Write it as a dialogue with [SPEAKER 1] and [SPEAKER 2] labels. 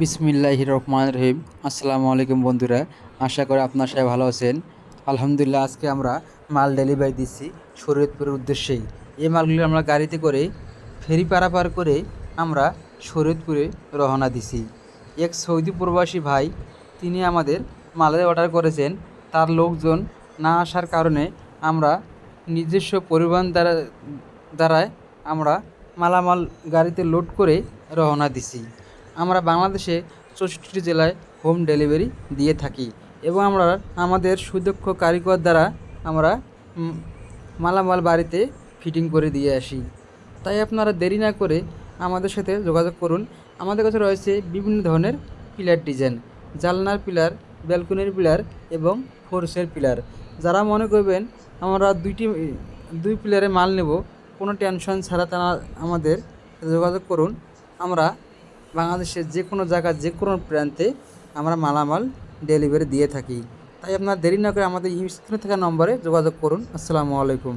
[SPEAKER 1] বিসমিল্লাহ রহমান রহিম। আসসালামু আলাইকুম বন্ধুরা, আশা করি আপনার সবাই ভালো আছেন। আলহামদুলিল্লাহ, আজকে আমরা মাল ডেলিভারি দিচ্ছি শরীয়তপুরের উদ্দেশ্যেই। এই মালগুলি আমরা গাড়িতে করে ফেরি পারাপার করে আমরা শরীয়তপুরে রওনা দিছি। এক সৌদি প্রবাসী ভাই, তিনি আমাদের মালের অর্ডার করেছেন। তার লোকজন না আসার কারণে আমরা নিজস্ব পরিবহন দ্বারা, দ্বারায় আমরা মালামাল গাড়িতে লোড করে রওনা দিছি। আমরা বাংলাদেশে চৌষট্টি জেলায় হোম ডেলিভারি দিয়ে থাকি এবং আমরা আমাদের সুদক্ষ কারিগর দ্বারা আমরা মালামাল বাড়িতে ফিটিং করে দিয়ে আসি। তাই আপনারা দেরি না করে আমাদের সাথে যোগাযোগ করুন। আমাদের কাছে রয়েছে বিভিন্ন ধরনের পিলার ডিজাইন, জালনার পিলার, ব্যালকনির পিলার এবং ফোর্সের পিলার। যারা মনে করবেন আমরা দুইটি, দুই পিলারে মাল নেব, কোনো টেনশন ছাড়া তারা আমাদের যোগাযোগ করুন। আমরা বাংলাদেশের যে কোনো জায়গার যে কোনো প্রান্তে আমরা মালামাল ডেলিভারি দিয়ে থাকি। তাই আপনার দেরি না করে আমাদের স্ক্রিনে থাকা নম্বরে যোগাযোগ করুন। আসসালামু আলাইকুম।